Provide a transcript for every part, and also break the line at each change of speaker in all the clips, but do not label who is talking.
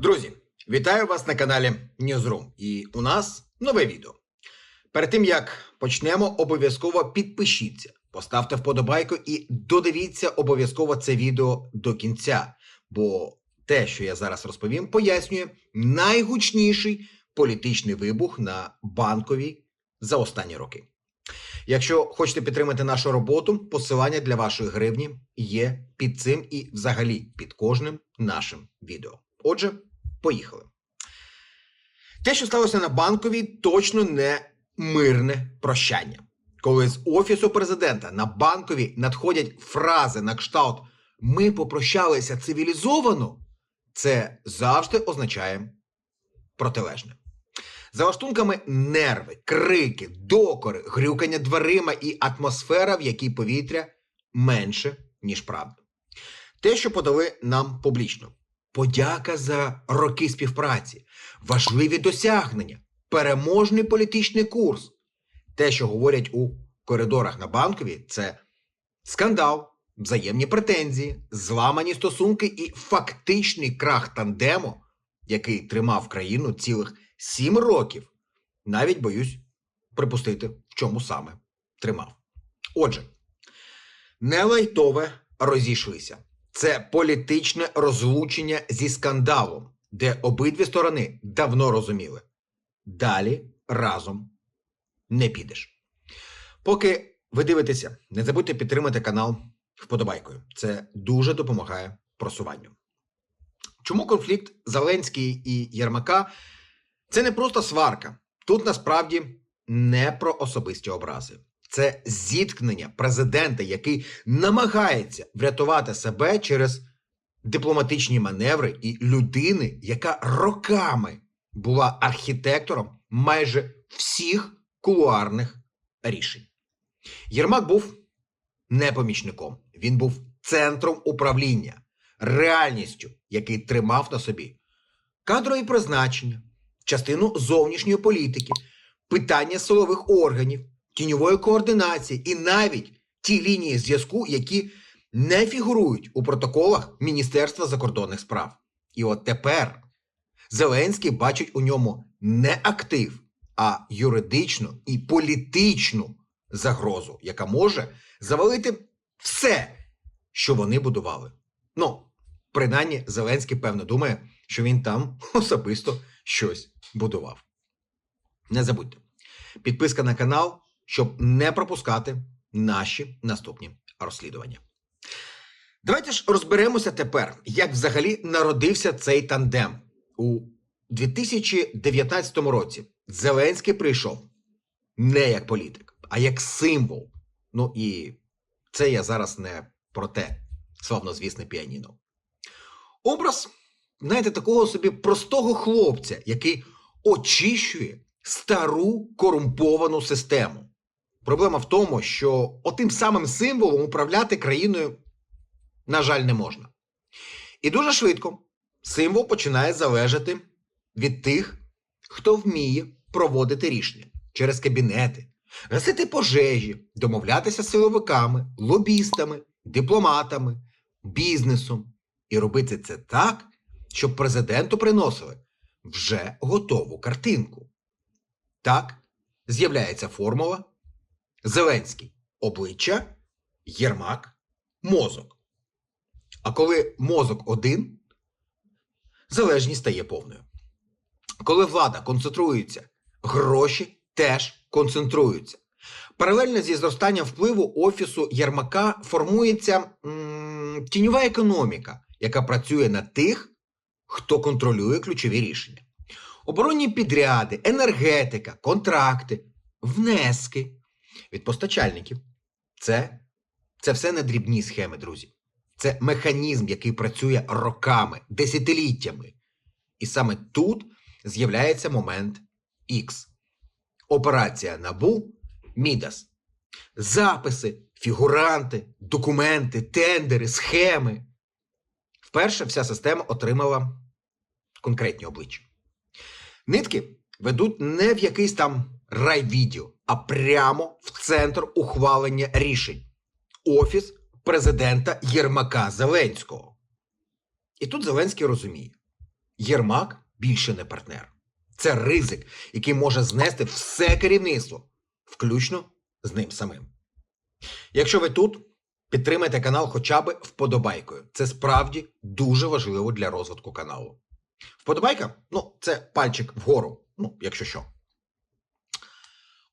Друзі, вітаю вас на каналі Newsroom. І у нас нове відео. Перед тим як почнемо, обов'язково підпишіться, поставте вподобайку і додивіться обов'язково це відео до кінця. Бо те, що я зараз розповім, пояснює найгучніший політичний вибух на банковій за останні роки. Якщо хочете підтримати нашу роботу, посилання для вашої гривні є під цим і взагалі під кожним нашим відео. Отже, поїхали. Те, що сталося на банковій, точно не мирне прощання. Коли з офісу президента на банковій надходять фрази на кшталт Ми попрощалися цивілізовано, це завжди означає протилежне. За лаштунками нерви, крики, докори, грюкання дверима і атмосфера, в якій повітря менше, ніж правда. Те, що подали нам публічно. Подяка за роки співпраці, важливі досягнення, переможний політичний курс. Те, що говорять у коридорах на банкові, це скандал, взаємні претензії, зламані стосунки і фактичний крах тандему, який тримав країну цілих сім років. Навіть боюсь припустити, в чому саме тримав. Отже, не лайтове розійшлися. Це політичне розлучення зі скандалом, де обидві сторони давно розуміли. Далі разом не підеш. Поки ви дивитеся, не забудьте підтримати канал вподобайкою. Це дуже допомагає просуванню. Чому конфлікт Зеленський і Єрмака це не просто сварка. Тут насправді не про особисті образи. Це зіткнення президента, який намагається врятувати себе через дипломатичні маневри і людини, яка роками була архітектором майже всіх кулуарних рішень. Єрмак був не помічником, він був центром управління, реальністю, який тримав на собі кадрові призначення, частину зовнішньої політики, питання силових органів, тіньової координації і навіть ті лінії зв'язку, які не фігурують у протоколах Міністерства закордонних справ. І от тепер Зеленський бачить у ньому не актив, а юридичну і політичну загрозу, яка може завалити все, що вони будували. Ну, принаймні, Зеленський, певно, думає, що він там особисто щось будував. Не забудьте, підписка на канал, щоб не пропускати наші наступні розслідування. Давайте ж розберемося тепер, як взагалі народився цей тандем. У 2019 році Зеленський прийшов не як політик, а як символ. Ну і це я зараз не про те славнозвісне піаніно. Образ, знаєте, такого собі простого хлопця, який очищує стару корумповану систему. Проблема в тому, що отим самим символом управляти країною, на жаль, не можна. І дуже швидко символ починає залежати від тих, хто вміє проводити рішення через кабінети, гасити пожежі, домовлятися з силовиками, лобістами, дипломатами, бізнесом і робити це так, щоб президенту приносили вже готову картинку. Так з'являється формула Зеленський обличчя, Єрмак, мозок. А коли мозок один, залежність стає повною. Коли влада концентрується, гроші теж концентруються. Паралельно зі зростанням впливу офісу Єрмака формується м, тіньова економіка, яка працює на тих, хто контролює ключові рішення. Оборонні підряди, енергетика, контракти, внески від постачальників. Це, це все не дрібні схеми, друзі. Це механізм, який працює роками, десятиліттями. І саме тут з'являється момент X. Операція Набу Мідас. Записи, фігуранти, документи, тендери, схеми. Вперше вся система отримала конкретні обличчя. Нитки ведуть не в якийсь там райвідео, а прямо в центр ухвалення рішень. Офіс президента Єрмака Зеленського. І тут Зеленський розуміє: Єрмак більше не партнер. Це ризик, який може знести все керівництво, включно з ним самим. Якщо ви тут, підтримайте канал хоча б вподобайкою. Це справді дуже важливо для розвитку каналу. Вподобайка ну, це пальчик вгору, ну, якщо що.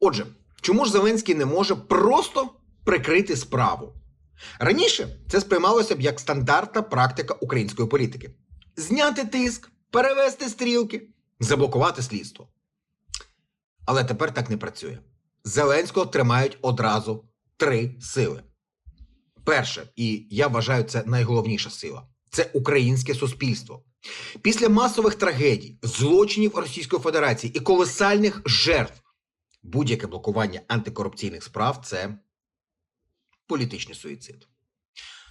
Отже, чому ж Зеленський не може просто прикрити справу? Раніше це сприймалося б як стандартна практика української політики: зняти тиск, перевести стрілки, заблокувати слідство. Але тепер так не працює. Зеленського тримають одразу три сили. Перше, і я вважаю, це найголовніша сила це українське суспільство. Після масових трагедій, злочинів Російської Федерації і колосальних жертв будь-яке блокування антикорупційних справ це політичний суїцид.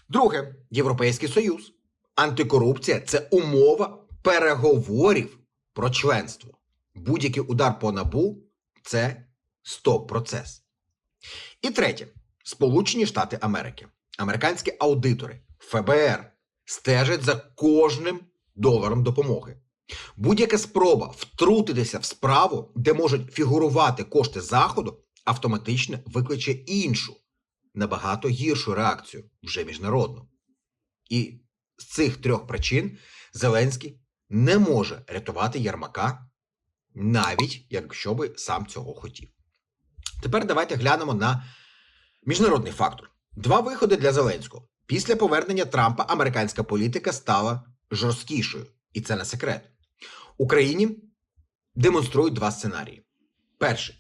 Друге, Європейський Союз. Антикорупція це умова переговорів про членство. Будь-який удар по набу це стоп-процес. І третє, Сполучені Штати Америки. Американські аудитори ФБР стежать за кожним доларом допомоги. Будь-яка спроба втрутитися в справу, де можуть фігурувати кошти заходу, автоматично викличе іншу, набагато гіршу реакцію вже міжнародну. І з цих трьох причин Зеленський не може рятувати Єрмака, навіть якщо би сам цього хотів. Тепер давайте глянемо на міжнародний фактор. Два виходи для Зеленського. Після повернення Трампа американська політика стала жорсткішою, і це не секрет. Україні демонструють два сценарії. Перший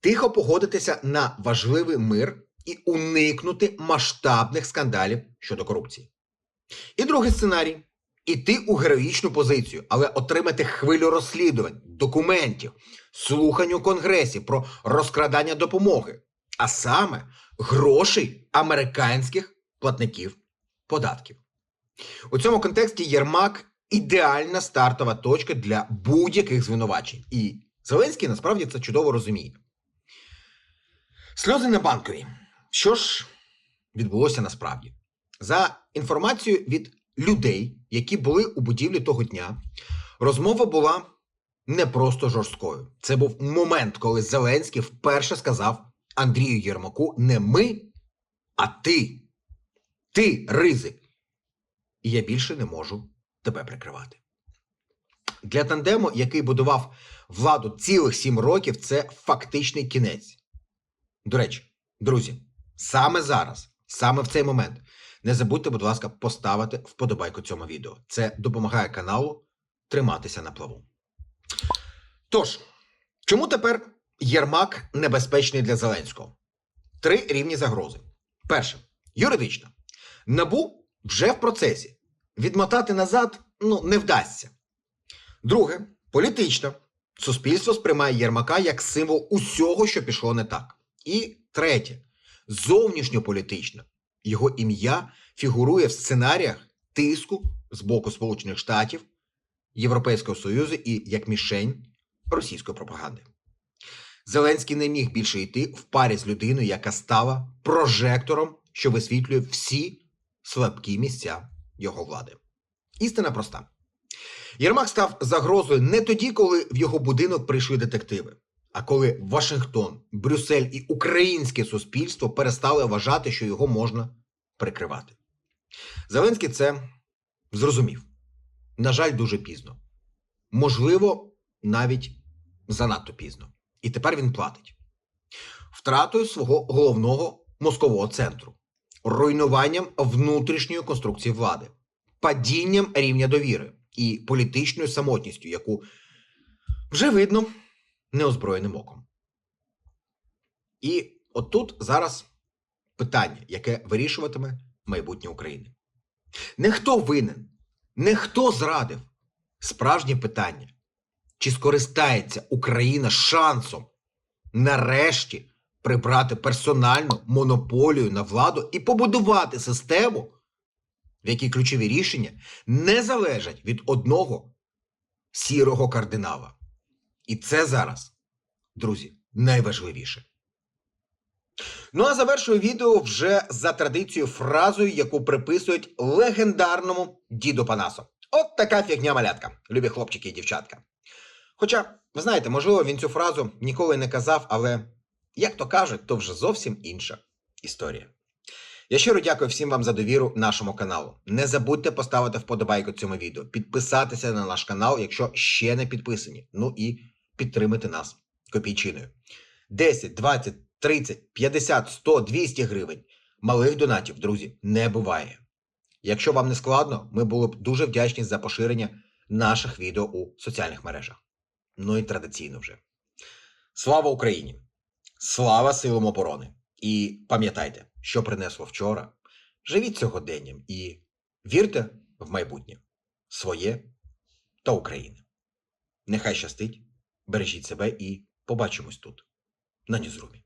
тихо погодитися на важливий мир і уникнути масштабних скандалів щодо корупції. І другий сценарій іти у героїчну позицію, але отримати хвилю розслідувань, документів, слухань у Конгресі про розкрадання допомоги, а саме грошей американських платників податків. У цьому контексті Єрмак ідеальна стартова точка для будь-яких звинувачень. І Зеленський насправді це чудово розуміє. Сльози на банковій. Що ж відбулося насправді? За інформацією від людей, які були у будівлі того дня, розмова була не просто жорсткою. Це був момент, коли Зеленський вперше сказав Андрію Єрмаку не ми, а ти. Ти ризик. І я більше не можу тебе прикривати. Для тандему, який будував владу цілих сім років, це фактичний кінець. До речі, друзі, саме зараз, саме в цей момент, не забудьте, будь ласка, поставити вподобайку цьому відео. Це допомагає каналу триматися на плаву. Тож, чому тепер Єрмак небезпечний для Зеленського? Три рівні загрози. Перше юридична. Набу вже в процесі. Відмотати назад ну, не вдасться. Друге політична. Суспільство сприймає Єрмака як символ усього, що пішло не так. І третє зовнішньополітична. Його ім'я фігурує в сценаріях тиску з боку Сполучених Штатів, Європейського Союзу і як мішень російської пропаганди. Зеленський не міг більше йти в парі з людиною, яка стала прожектором, що висвітлює всі слабкі місця його влади. Істина проста. Єрмак став загрозою не тоді, коли в його будинок прийшли детективи, а коли Вашингтон, Брюссель і українське суспільство перестали вважати, що його можна прикривати. Зеленський це зрозумів. На жаль, дуже пізно. Можливо, навіть занадто пізно. І тепер він платить втратою свого головного мозкового центру, руйнуванням внутрішньої конструкції влади, падінням рівня довіри і політичною самотністю, яку вже видно неозброєним оком. І отут зараз питання, яке вирішуватиме майбутнє України. Не хто винен, не хто зрадив. Справжнє питання. Чи скористається Україна шансом нарешті прибрати персональну монополію на владу і побудувати систему, в якій ключові рішення не залежать від одного сірого кардинала? І це зараз, друзі, найважливіше. Ну а завершую відео вже за традицією фразою, яку приписують легендарному діду Панасу. От така фігня малятка, любі хлопчики і дівчатка. Хоча, ви знаєте, можливо, він цю фразу ніколи не казав, але, як то кажуть, то вже зовсім інша історія. Я щиро дякую всім вам за довіру нашому каналу. Не забудьте поставити вподобайку цьому відео, підписатися на наш канал, якщо ще не підписані. Ну і підтримати нас копійчиною. 10, 20, 30, 50, 100, 200 гривень. Малих донатів, друзі, не буває. Якщо вам не складно, ми були б дуже вдячні за поширення наших відео у соціальних мережах. Ну і традиційно вже. Слава Україні! Слава силам оборони! І пам'ятайте, що принесло вчора. Живіть сьогоденням і вірте в майбутнє своє та України. Нехай щастить, бережіть себе і побачимось тут, на Ньюзрумі.